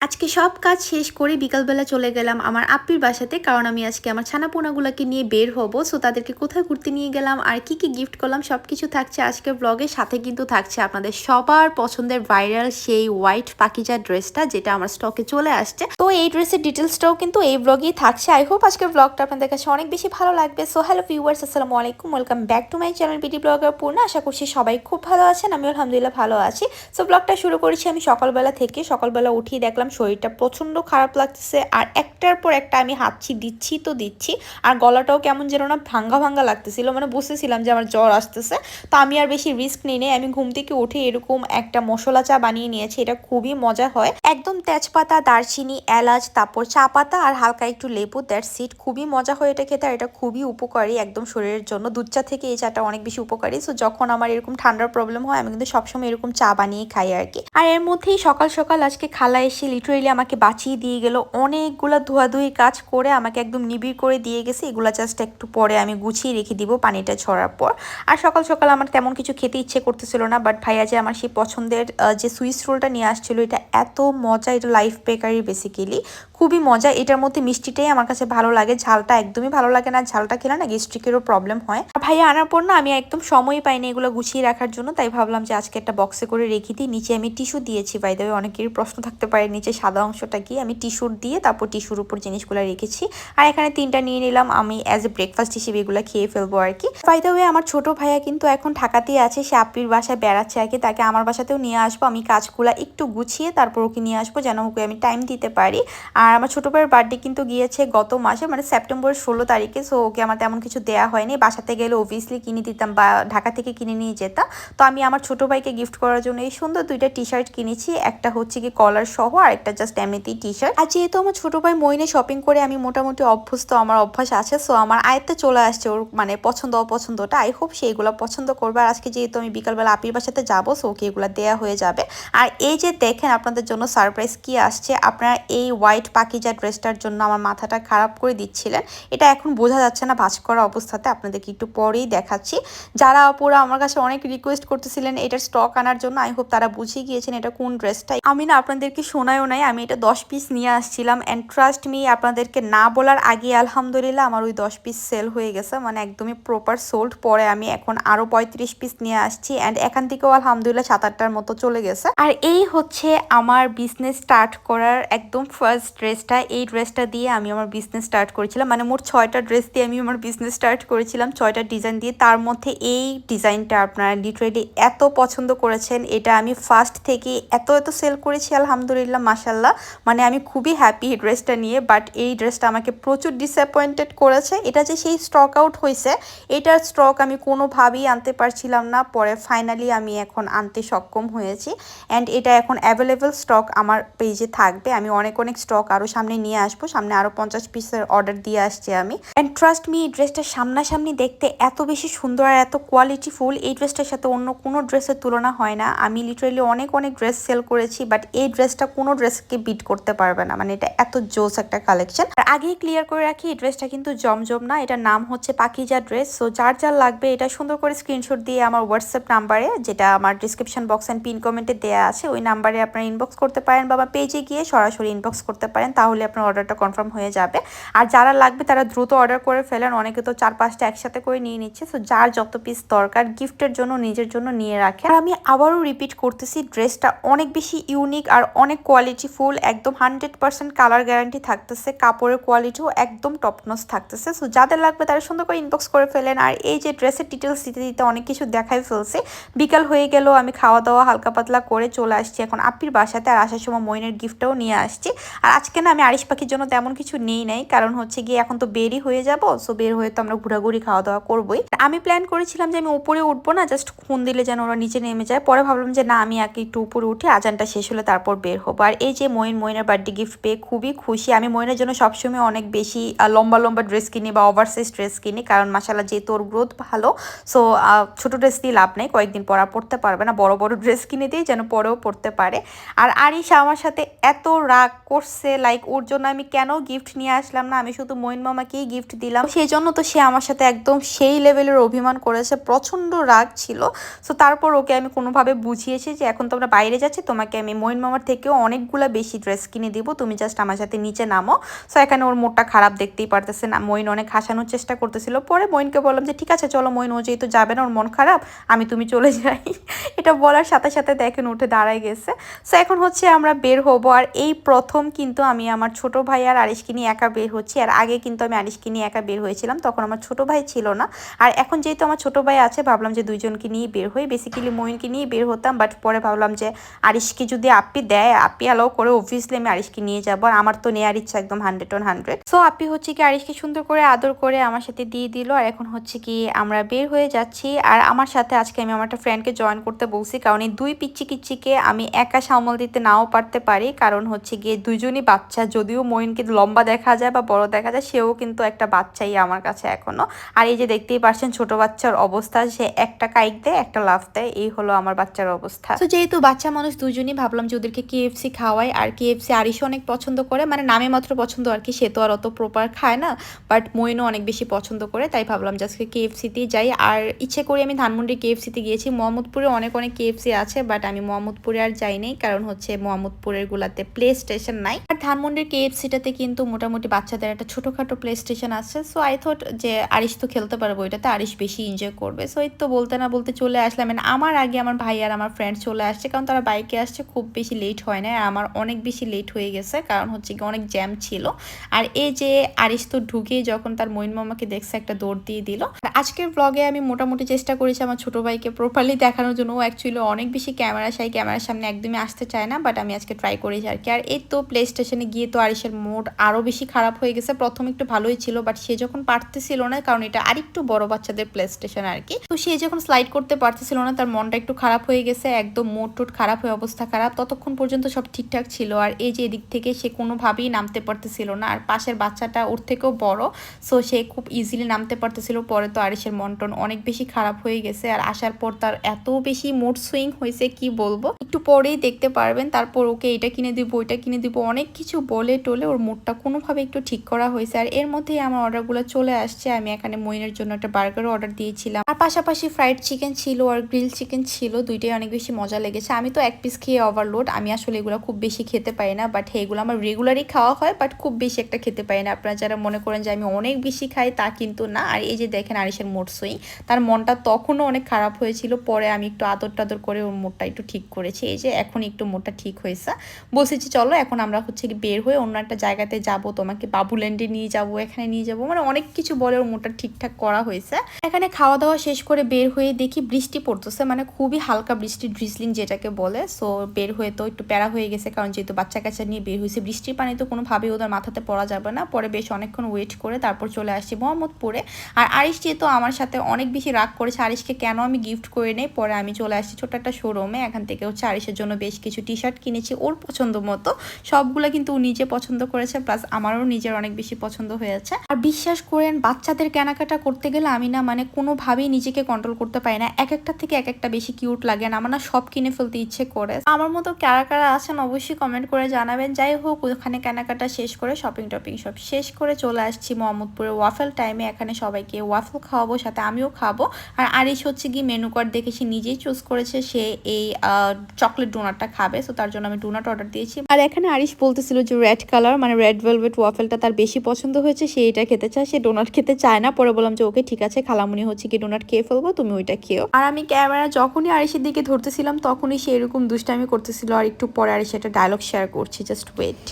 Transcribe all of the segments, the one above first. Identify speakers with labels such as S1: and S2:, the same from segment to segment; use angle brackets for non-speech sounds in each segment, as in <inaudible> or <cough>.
S1: আজকে সব কাজ শেষ করে বিকালবেলা চলে গেলাম আমার আপ্পির বাসাতে, কারণ আমি আজকে আমার ছানাপোনাগুলোকে নিয়ে বের হব। সো তাদেরকে কোথায় ঘুরতে নিয়ে গেলাম আর কি কি গিফট করলাম সব কিছু থাকছে আজকের ব্লগের সাথে কিন্তু থাকছে আপনাদের সবার পছন্দের ভাইরাল সেই হোয়াইট পাকিজা ড্রেসটা যেটা আমার স্টকে চলে আসছে। তো এই ড্রেসের ডিটেলসটাও কিন্তু এই ব্লগেই থাকছে। আই হোপ আজকের ব্লগটা আপনাদের কাছে অনেক বেশি ভালো লাগবে। সো হ্যালো ভিউয়ার্স আসসালামু আলাইকুম। Welcome back to my channel BD blogger পূর্ণ আশা করছি সবাই খুব ভালো আছেন আমি আলহামদুলিল্লাহ ভালো আছি। সো ব্লগটা শুরু করেছি আমি সকালবেলা থেকে। সকালবেলা উঠিয়ে দেখলাম শরীরটা প্রচণ্ড খারাপ লাগতেছে আর একটার পর একটা আমি হাঁচছি দিচ্ছি তো দিচ্ছি। আর গলাটাও কেমন যেন না ভাঙ্গা ভাঙ্গা লাগতেছিল। মানে বসেছিলাম যে আমার জ্বর আসতেছে। তো আমি আর বেশি রিস্ক নিই নেই। আমি ঘুম থেকে উঠে এরকম একটা মশলা চা বানিয়ে নিয়েছি। এটা খুবই মজা হয়। একদম তেজপাতা, দারচিনি, এলাচ, তারপর চা পাতা আর হালকা একটু লেবু দ্যাট সিট খুবই মজা হয় এটা খেতে। আর এটা খুবই উপকারী একদম শরীরের জন্য। দুধ চা থেকে এই চাটা অনেক বেশি উপকারী। সো যখন আমার এরকম ঠান্ডার প্রবলেম হয়, আমি কিন্তু সবসময় এরকম চা বানিয়ে খাই আর কি। আর এর মধ্যেই সকাল সকাল আজকে খালা এসে লিটারেলি আমাকে বাঁচিয়ে দিয়ে গেল। অনেকগুলো ধোয়াধুয়ি কাজ করে আমাকে একদম নিবিড় করে দিয়ে গেছে। এগুলো জাস্ট একটু পরে আমি গুছিয়ে রেখে দিব পানিটা ছড়ার পর। আর সকাল সকাল আমার তেমন কিছু খেতে ইচ্ছে করতেছিল না বাট ভাইয়া যে আমার সেই পছন্দের যে সুইস রোলটা নিয়ে আসছিল, এটা এত মজা, এটা লাইফ বেকারি বেসিক্যালি খুবই মজা। এটার মধ্যে মিষ্টিটাই আমার কাছে ভালো লাগে। ঝালটা একদমই ভালো লাগে না। ঝালটা খেলে না গ্যাস্ট্রিকেরও প্রবলেম হয়। আর ভাইয়া আনার পর না আমি একদম সময় পাইনি এগুলো গুছিয়ে রাখার জন্য। তাই ভাবলাম যে আজকে একটা বক্সে করে রেখে দিই। নিচে আমি টিস্যু দিয়েছি বাই দেবে অনেকেরই প্রশ্ন থাকতে পারে নিচে সাদা অংশটা কি? আমি টিস্যুর দিয়ে তারপর টিস্যুর উপর জিনিসগুলো রেখেছি। আর এখানে তিনটা নিয়ে নিলাম। আমি অ্যাজ এ ব্রেকফাস্ট হিসেবে এগুলো খেয়ে ফেলব আর কি। দ্য ওয়ে আমার ছোট ভাইয়া কিন্তু এখন ঢাকাতেই আছে। সে আপির বাসায় বেড়াচ্ছে আর কি। তাকে আমার বাসাতেও নিয়ে আসব। আমি কাজগুলো একটু গুছিয়ে তারপর ওকে নিয়ে আসব যেন ওকে আমি টাইম দিতে পারি। আর আমার ছোট ভাইয়ের বার্থডে কিন্তু গিয়েছে গত মাসে মানে সেপ্টেম্বরের ষোলো তারিখে সো ওকে আমার তেমন কিছু দেওয়া হয়নি। বাসাতে গেলে অবভিয়াসলি কিনে দিতাম বা ঢাকা থেকে কিনে নিয়ে যেতাম। তো আমি আমার ছোট ভাইকে গিফট করার জন্য এই সুন্দর দুইটা টি শার্ট কিনেছি। একটা হচ্ছে কি কলার সহ, আর একটা জাস্ট এমনিতেই টি শার্ট আর যেহেতু আমার ছোট ভাই মইনে শপিং করে, আমি মোটামুটি অভ্যস্ত, আমার অভ্যাস আছে সো আমার আয়ত্তে চলে আসছে ওর মানে পছন্দ অপছন্দটা। আই হোপ সে এগুলো পছন্দ করবে। আর আজকে যেহেতু আমি বিকালবেলা আপির বাসাতে যাব সো ওকে এগুলো দেওয়া হয়ে যাবে। আর এই যে দেখেন আপনাদের জন্য সারপ্রাইজ কি আসছে, আপনারা এই হোয়াইট পাকিজা ড্রেসটার জন্য আমার মাথাটা খারাপ করে দিচ্ছিলেন। এটা এখন বোঝা যাচ্ছে না ভাজ করা অবস্থাতে। আপনাদেরকে একটু পরেই দেখাচ্ছি। যারা আপুরা আমার কাছে অনেক রিকোয়েস্ট করতেছিলেন এটার স্টক আনার জন্য আই হোপ তারা বুঝিয়ে গিয়েছেন এটা কোন ড্রেসটা আমি না আপনাদেরকে শোনায়ও নাই, আমি এটা দশ পিস নিয়ে আসছিলাম। অ্যান্ড ট্রাস্ট মি আপনাদেরকে না বলার আগে আলহামদুলিল্লাহ আমার ওই দশ পিস সেল হয়ে গেছে। মানে একদমই প্রপার সোল্ড পরে আমি এখন আরও পঁয়ত্রিশ পিস নিয়ে আসছি। অ্যান্ড এখান থেকেও আলহামদুলিল্লাহ সাত আটটার মতো চলে গেছে। আর এই হচ্ছে আমার বিজনেস স্টার্ট করার একদম ফার্স্ট ড্রেসটা এই ড্রেসটা দিয়ে আমি আমার বিজনেস স্টার্ট করেছিলাম। মানে মোট ছয়টা ড্রেস দিয়ে আমি আমার বিজনেস স্টার্ট করেছিলাম, ছয়টা ডিজাইন দিয়ে। তার মধ্যে এই ডিজাইনটা আপনারা লিটারেলি এত পছন্দ করেছেন, এটা আমি ফার্স্ট থেকে এত এত সেল করেছি, আলহামদুলিল্লাহ মাসাল্লাহ মানে আমি খুবই হ্যাপি এই ড্রেসটা নিয়ে বাট এই ড্রেসটা আমাকে প্রচুর ডিসঅ্যাপয়েন্টেড করেছে। এটা যে সেই স্টক আউট হয়েছে, এটার স্টক আমি কোনোভাবেই আনতে পারছিলাম না। পরে ফাইনালি আমি এখন আনতে সক্ষম হয়েছি। অ্যান্ড এটা এখন অ্যাভেলেবেল স্টক আমার পেজে থাকবে। আমি অনেক অনেক স্টক আরও সামনে নিয়ে আসব। সামনে আরও পঞ্চাশ পিসের অর্ডার দিয়ে আসছি আমি। অ্যান্ড ট্রাস্ট মি এই ড্রেসটা সামনাসামনি দেখতে এত বেশি সুন্দর আর এত কোয়ালিটিফুল এই ড্রেসটার সাথে অন্য কোনো ড্রেসের তুলনা হয় না। আমি লিটারেলি অনেক অনেক ড্রেস সেল করেছি বাট এই ড্রেসটা কোনো ড্রেসকে বিট করতে পারবে না। মানে এটা এত জোস একটা কালেকশন আর আগেই ক্লিয়ার করে রাখি, এই ড্রেসটা কিন্তু জমজম না। এটার নাম হচ্ছে পাকিজা ড্রেস সো যার যার লাগবে এটা সুন্দর করে স্ক্রিনশট দিয়ে আমার হোয়াটসঅ্যাপ নাম্বারে যেটা আমার ডিসক্রিপশন বক্স অ্যান্ড পিন কমেন্টে দেওয়া আছে, ওই নাম্বারে আপনারা ইনবক্স করতে পারেন বা পেজে গিয়ে সরাসরি ইনবক্স করতে পারেন। তাহলে আপনার অর্ডারটা কনফার্ম হয়ে যাবে। আর যারা লাগবে তারা দ্রুত অর্ডার করে ফেলেন, অনেকে তো চার পাঁচটা একসাথে করে নিয়ে নিচ্ছে। সো যার যত পিস দরকার গিফটের জন্য, নিজের জন্য নিয়ে রাখে। আর আমি আবারও রিপিট করতেছি ড্রেসটা অনেক বেশি ইউনিক আর অনেক কোয়ালিটি ফুল একদম হান্ড্রেড পার্সেন্ট কালার গ্যারান্টি থাকতেছে। কাপড়ের কোয়ালিটিও একদম টপনস থাকতেছে। সো যাদের লাগবে তারা সুন্দর করে ইনবক্স করে ফেলেন। আর এই যে ড্রেসের ডিটেলস দিতে দিতে অনেক কিছু দেখাই ফেলছে। বিকাল হয়ে গেল, আমি খাওয়া দাওয়া হালকা পাতলা করে চলে আসছি। এখন আপির বাসাতে আর আসার সময় মইনের গিফটটাও নিয়ে আসছি। আর আজকে না আমি আরিশ পাখির জন্য তেমন কিছু নেই নাই, কারণ হচ্ছে গিয়ে এখন তো বেরই হয়ে যাব সো বের হয়ে তো আমরা ঘোরাঘুরি খাওয়া দাওয়া করবোই। আমি প্ল্যান করেছিলাম যে আমি উপরে উঠবো না জাস্ট খুন দিলে যেন ওরা নিচে নেমে যায়, পরে ভাবলাম যে না, আমি আগে একটু উপরে উঠে আজানটা শেষ হলে তারপর বের হব। আর এই যে মইন মইনের বার্থডে গিফট পেয়ে খুবই খুশি। আমি মইনের জন্য সবসময় অনেক বেশি লম্বা লম্বা ড্রেস কিনি বা ওভারসাইজ ড্রেস কিনি, কারণ মাসালা যেহেতু ওর গ্রোথ ভালো সো ছোট ড্রেস দিয়ে লাভ নেই, কয়েকদিন পরা পড়তে পারবে না, বড় বড় ড্রেস কিনে দিই যেন পরেও পড়তে পারে। আর আরিশা আমার সাথে এত রাগ করছে লাইক ওর জন্য আমি কেন গিফট নিয়ে আসলাম না? আমি শুধু মইন মামাকেই গিফট দিলাম। সেই জন্য তো সে আমার সাথে একদম সেই লেভেলের অভিমান করেছে প্রচণ্ড রাগ ছিল। সো তারপর ওকে আমি কোনোভাবে বুঝিয়েছি যে, এখন তোমরা বাইরে যাচ্ছি, তোমাকে আমি মইন মামার থেকেও অনেকগুলো বেশি ড্রেস কিনে দিব। তুমি জাস্ট আমার সাথে নিচে নামো। সো এখানে ওর মোটটা খারাপ দেখতেই পারতেছে না। মইন অনেক হাসানোর চেষ্টা করতেছিল। পরে মইনকে বললাম যে, ঠিক আছে, চলো মইন, ও যেহেতু যাবে না, ওর মন খারাপ, আমি তুমি চলে যাই। <laughs> এটা বলার সাথে সাথে দেখেন, উঠে দাঁড়ায় গেছে। সো এখন হচ্ছে আমরা বের হব। আর এই প্রথম কিন্তু আমি আমার ছোট ভাই আর আরিশকে নিয়ে একা বের হচ্ছি। আর আগে কিন্তু আমি আরিশকে নিয়ে একা বের হয়েছিলাম, তখন আমার ছোট ভাই ছিল না। আর এখন যেহেতু আমার ছোট ভাই আছে, ভাবলাম যে দুইজনকে নিয়ে বের হই। বেসিক্যালি মইনকে নিয়ে বের হতাম বাট পরে ভাবলাম যে আরিশকে যদি আপি দেয়, আপি অ্যালাও করে অবভিয়াসলি আমি আরিশকে নিয়ে যাব। আর আমার তো নেওয়ার ইচ্ছা একদম হান্ড্রেড অন হান্ড্রেড সো আপি হচ্ছে কি আরিশকে সুন্দর করে আদর করে আমার সাথে দিয়ে দিল। আর এখন হচ্ছে কি আমরা বের হয়ে যাচ্ছি। আর আমার সাথে আজকে আমি আমার একটা ফ্রেন্ডকে জয়েন করতে বলছি, কারণ এই দুই পিচ্ছি কিচ্ছিকে আমি একা সামল দিতে নাও পারতে পারি। কারণ হচ্ছে গিয়ে দুজনই বাচ্চা, যদিও মইনকে লম্বা দেখা যায় বা বড় দেখা যায়, সেও কিন্তু একটা বাচ্চাই আমার কাছে এখনও। আর এই যে দেখতেই পারছেন ছোট বাচ্চার অবস্থা, সে একটা কাইক দেয়, একটা লাফ দেয়, এই হলো আমার বাচ্চার অবস্থা। তো যেহেতু বাচ্চা মানুষ দুজনই, ভাবলাম যে ওদেরকে কেএফসি খাওয়াই, আর কেএফসি আরিশও অনেক পছন্দ করে মানে নামে মাত্র পছন্দ আর কি, সে তো আর অত প্রপার খায় না বাট মইনও অনেক বেশি পছন্দ করে, তাই ভাবলাম যে আজকে কেএফসিতেই যাই। আর ইচ্ছে করে আমি ধানমন্ডি কেএফসিতে গিয়েছি, মোহাম্মদপুরে অনেক অনেক কেএফসি আছে বাট আমি মোহাম্মদপুরে আর যাইনি কারণ হচ্ছে মোহাম্মদপুরের গুলাতে প্লে স্টেশন নাই। আর ধানমন্ডির কেএফসিটাতে কিন্তু মোটামুটি বাচ্চাদের একটা ছোটখাটো প্লে স্টেশন আছে। সো আই থট যে আরিশ তো খেলতে পারব ওইটাতে আরিশ বেশি এনজয় করবে। সো এই তো বলতে না বলতে চলে আসলাম। মানে আমার আগে আমার ভাই আর আমার ফ্রেন্ড চলে আসছে, কারণ তারা বাইকে আসছে, খুব বেশি লেট হয় না আর আমার অনেক বেশি লেট হয়ে গেছে, কারণ হচ্ছে কি অনেক জ্যাম ছিল। আর এই যে আরিশ তো ঢুকে যখন তার মইন মামাকে দেখছে, একটা দৌড় দিয়ে দিল। আর আজকের ব্লগে আমি মোটামুটি চেষ্টা করেছি আমার ছোট ভাইকে প্রপারলি দেখানোর জন্য। ও অ্যাকচুয়ালি অনেক বেশি ক্যামেরা সাই ক্যামেরার সামনে একদমই আসতে চায় না বাট আমি আজকে ট্রাই করেছি আর কি। আর এই তো প্লে স্টেশনে গিয়ে তো আরিশের মোড আরও বেশি খারাপ হয়ে গেছে। প্রথম একটু ভালোই ছিল বাট সে যখন পারতেছিল না, কারণ এটা আরেকটু বড় বাচ্চাদের প্লে স্টেশন আর কি তো সে যখন স্লাইড করতে পারতেছিল না, তার মনটা একটু খারাপ হয়ে গেছে, একদম মোট টোট খারাপ হয়ে অবস্থা খারাপ। ততক্ষণ পর্যন্ত সব ঠিকঠাক ছিল, আর এই যে এদিক থেকে সে কোনোভাবেই নামতে পারতেছিল না, আর পাশের বাচ্চাটা ওর থেকেও বড় সো সে খুব ইজিলি নামতে পারতেছিল। পরে তো আরিসের মন টন অনেক বেশি খারাপ হয়ে গেছে, আর আসার পর তার এত বেশি মুড সুইং হয়েছে, কি বলব? একটু পরেই দেখতে পারবেন, তারপর ওকে এটা কিনে দিব, ওইটা কিনে দিব, অনেক কিছু বলে টলে ওর মুডটা কোনোভাবে একটু ঠিক করা হয়েছে। আর এর মধ্যেই আমার অর্ডারগুলো চলে আসছে। আমি এখানে মইনের জন্য একটা বার্গারও অর্ডার দিয়েছিলাম। আর পাশাপাশি ফ্রাইড চিকেন ছিল আর গ্রিল চিকেন ছিল, দুইটাই অনেক বেশি মজা লেগেছে। আমি তো এক পিস খেয়ে ওভারলোড আমি আসলে এগুলো খুব বেশি খেতে পারি না। বাট এগুলো আমার রেগুলারই খাওয়া হয় বাট খুব বেশি একটা খেতে পারি না। আপনারা যারা মনে করেন যে আমি অনেক বেশি খাই, তা কিন্তু না। আর এই যে দেখেন আরিসের মোট সুইং তার মনটা তখনও অনেক খারাপ হয়েছিল। পরে আমি একটু আদর টাদর করে ওর মোটটা একটু ঠিক করেছি। এই যে এখন একটু মোটটা ঠিক হয়েছে। বলছি চলো, এখন আমরা হচ্ছে কি বের হয়ে অন্য একটা জায়গাতে যাব, তোমাকে বাবুল্যান্ডে নিয়ে যাব, এখানে নিয়ে যাব মানে অনেক কিছু বলে ওর মোটটা ঠিকঠাক করা হয়েছে। এখানে খাওয়া দাওয়া শেষ করে বের হয়ে দেখি বৃষ্টি পড়তেছে মানে খুবই হালকা বৃষ্টি ড্রিজলিং যেটাকে বলে। সো বের হয়ে তো একটু প্যারা হয়ে গেছে, কারণ যেহেতু বাচ্চা কাচ্চা নিয়ে বের হয়েছে, বৃষ্টির পানি তো কোনোভাবেই ওদের মাথাতে পড়া যাবে না। পরে বেশ অনেকক্ষণ ওয়েট করে তারপর চলে আসছি মোহাম্মদপুরে। আর আরিশ যেহেতু আমার সাথে অনেক বেশি রাগ করেছে, আরিশকে কেন আমি গিফট করে নেই? পরে আমি চলে আসছি ছোট একটা শোরুমে এখান থেকে হচ্ছে আরিশের জন্য বেশ কিছু টি শার্ট কিনেছি, ওর পছন্দ মতো। সবগুলো কিন্তু ও নিজে পছন্দ করেছে প্লাস আমারও নিজের অনেক বেশি পছন্দ হয়েছে আর বিশ্বাস করেন, বাচ্চাদের কেনাকাটা করতে গেলে আমি না মানে কোনোভাবেই নিজেকে কন্ট্রোল করতে পারি না। এক একটা থেকে এক একটা বেশি কিউট লাগে না, আমার না সব কিনে ফেলতে ইচ্ছে করে। আমার মতো কারা কারা আছেন অবশ্যই কমেন্ট করে জানাবেন। যাই হোক, ওখানে কেনাকাটা শেষ করে শপিং টপিং সব শেষ করে চলে আসছি মোহাম্মদপুরে ওয়াফেল টাইমে এখানে সবাইকে ওয়াফেল খাওয়াবো, সাথে আমিও খাব। আর আরিশ হচ্ছে কি মেনু কার্ড দেখে সে নিজেই চুজ করেছে, সে এই চকলেট ডোনাটটা খাবে। সো তার জন্য আমি ডোনাট অর্ডার দিয়েছি। আর এখানে আরিশ বলতেছিল যে রেড কালার মানে রেড ভেলভেট ওয়াফেলটা তার বেশি পছন্দ হয়েছে, সে এটা খেতে চায়, সে ডোনাট খেতে চায় না। পরে বললাম যে, ওকে, ঠিক আছে, খালামুনি হচ্ছে কি ডোনাট খেয়ে ফেলব, তুমি ওইটা খেয়েও। আর আমি ক্যামেরা যখনই আরিসের দিকে ধরতেছিলাম, তখনই সে এরকম দুষ্টামি করতেছিল। আর একটু পরে আরিসে একটা ডায়লগ শেয়ার করছি জাস্ট ওয়েট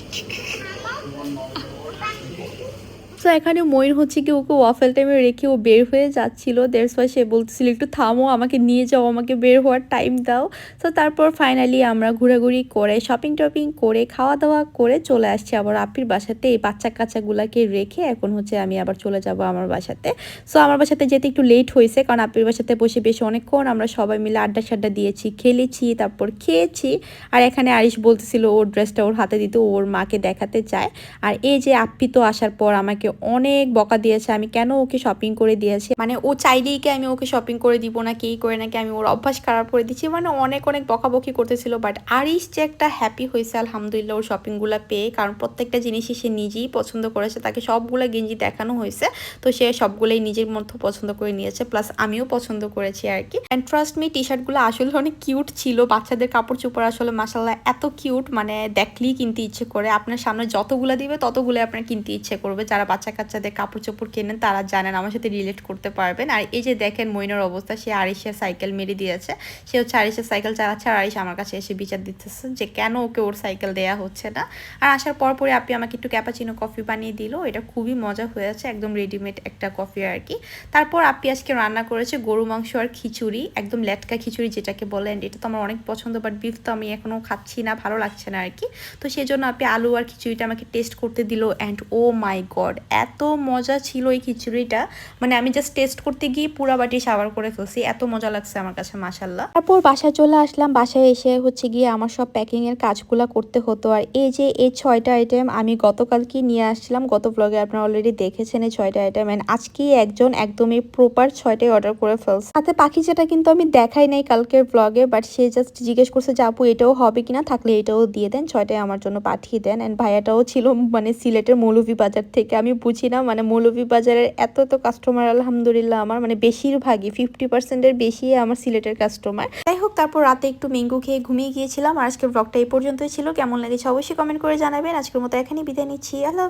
S1: তো এখানে ময়ূর হচ্ছে কি, ওকে ওয়াফেল টাইমে রেখে ও বের হয়ে যাচ্ছিল। দেড় ওয়াই সে বলতেছিল, একটু থামো, আমাকে নিয়ে যাও, আমাকে বের হওয়ার টাইম দাও। তো তারপর ফাইনালি আমরা ঘোরাঘুরি করে শপিং টপিং করে খাওয়া দাওয়া করে চলে আসছি আবার আপির বাসাতে। এই বাচ্চা কাচ্চাগুলাকে রেখে এখন হচ্ছে আমি আবার চলে যাব আমার বাসাতে। সো আমার বাসাতে যেতে একটু লেট হয়েছে, কারণ আপির বাসাতে বসে বেশ অনেকক্ষণ আমরা সবাই মিলে আড্ডা সাড্ডা দিয়েছি, খেলেছি, তারপর খেয়েছি। আর এখানে আরিশ বলতেছিল, ওর ড্রেসটা ওর হাতে দিতে। ওর মাকে দেখাতে চায় আর এই যে আপ্পি তো আসার পর আমাকে আমাকে অনেক বকা দিয়েছে, আমি কেন ওকে শপিং করে দিয়েছি? মানে ও চাইলেই কি আমি ওকে শপিং করে দিব না, কি করে নাকি আমি ওর অভ্যাস খারাপ করে দিচ্ছি মানে অনেক অনেক বকাবকি করতেছিল বাট আরিস যে একটা হ্যাপি হয়েছে, আলহামদুলিল্লাহ ওর শপিংগুলো পেয়ে, কারণ প্রত্যেকটা জিনিসই সে নিজেই পছন্দ করেছে, তাকে সবগুলো গেঞ্জি দেখানো হয়েছে, তো সে সবগুলোই নিজের মধ্যে পছন্দ করে নিয়েছে প্লাস আমিও পছন্দ করেছি আর কি অ্যান্ড ট্রাস্ট মি টি শার্টগুলো আসলে অনেক কিউট ছিল, বাচ্চাদের কাপড় চোপড় আসলে মাসাল্লাহ এত কিউট মানে দেখলেই কিনতে ইচ্ছে করে, আপনার সামনে যতগুলো দিবে ততগুলো আপনার কিনতে ইচ্ছে করবে, যারা বাচ্চা কাচ্চাদের কাপড় চোপড় কেনেন, তারা জানেন, আমার সাথে রিলেট করতে পারবেন। আর এই যে দেখেন মইনের অবস্থা, সে আরিসের সাইকেল মেরে দিয়েছে। সে হচ্ছে আরিসের সাইকেল চালাচ্ছে আর আরিস আমার কাছে এসে বিচার দিতেছে যে কেন ওকে ওর সাইকেল দেয়া হচ্ছে না। আর আসার পর পরে আপনি আমাকে একটু ক্যাপাচিনো কফি বানিয়ে দিল। এটা খুবই মজা হয়েছে একদম রেডিমেড একটা কফি আর কি। তারপর আপনি আজকে রান্না করেছে গরু মাংস আর খিচুড়ি, একদম লেটকা খিচুড়ি যেটাকে বলেন এটা তো আমার অনেক পছন্দ বাট বিফ তো আমি এখনও খাচ্ছি না, ভালো লাগছে না আর কি। তো সেই জন্য আপনি আলু আর খিচুড়িটা আমাকে টেস্ট করতে দিল। অ্যান্ড ও মাই গড এত মজা ছিল এই খিচুড়িটা। মানে আমি জাস্ট টেস্ট করতে গিয়ে পুরা বাটি সাবার করে ফেলছি। এত মজা লাগছে আমার কাছে মাসাল্লাহ তারপর বাসায় চলে আসলাম। বাসায় এসে হচ্ছে গিয়ে আমার সব প্যাকিং এর কাজগুলো করতে হতো। আর এই যে এই ছয়টা আইটেম আমি গতকাল কি নিয়ে আসছিলাম। গত ব্লগে আপনারা অলরেডি দেখেছেন এই ছয়টা আইটেম এন্ড আজকে একজন একদমই প্রপার ছয়টাই অর্ডার করে ফেলছে। সাথে পাখি যেটা কিন্তু আমি দেখাই নাই কালকের ব্লগে বাট সে জাস্ট জিজ্ঞেস করছে যে, আপু, এটাও হবে কিনা? থাকলে এটাও দিয়ে দেন। ছয়টাই আমার জন্য পাঠিয়ে দেন। এন্ড ভাইয়াটাও ছিল মানে সিলেটের মৌলভী বাজার থেকে আমি বুঝি না মানে মৌলভী বাজারের এত তো কাস্টমার আলহামদুলিল্লাহ আমার মানে বেশিরভাগই ফিফটি পার্সেন্টের বেশি আমার সিলেটের কাস্টমার যাই হোক, তারপর রাতে একটু মেঙ্গু খেয়ে ঘুমিয়ে গিয়েছিলাম, আর আজকের ব্লগটা এই পর্যন্তই ছিল। কেমন লেগেছে অবশ্যই কমেন্ট করে জানাবেন। আজকের মতো এখানেই বিদায় নিচ্ছি। আল্লাহ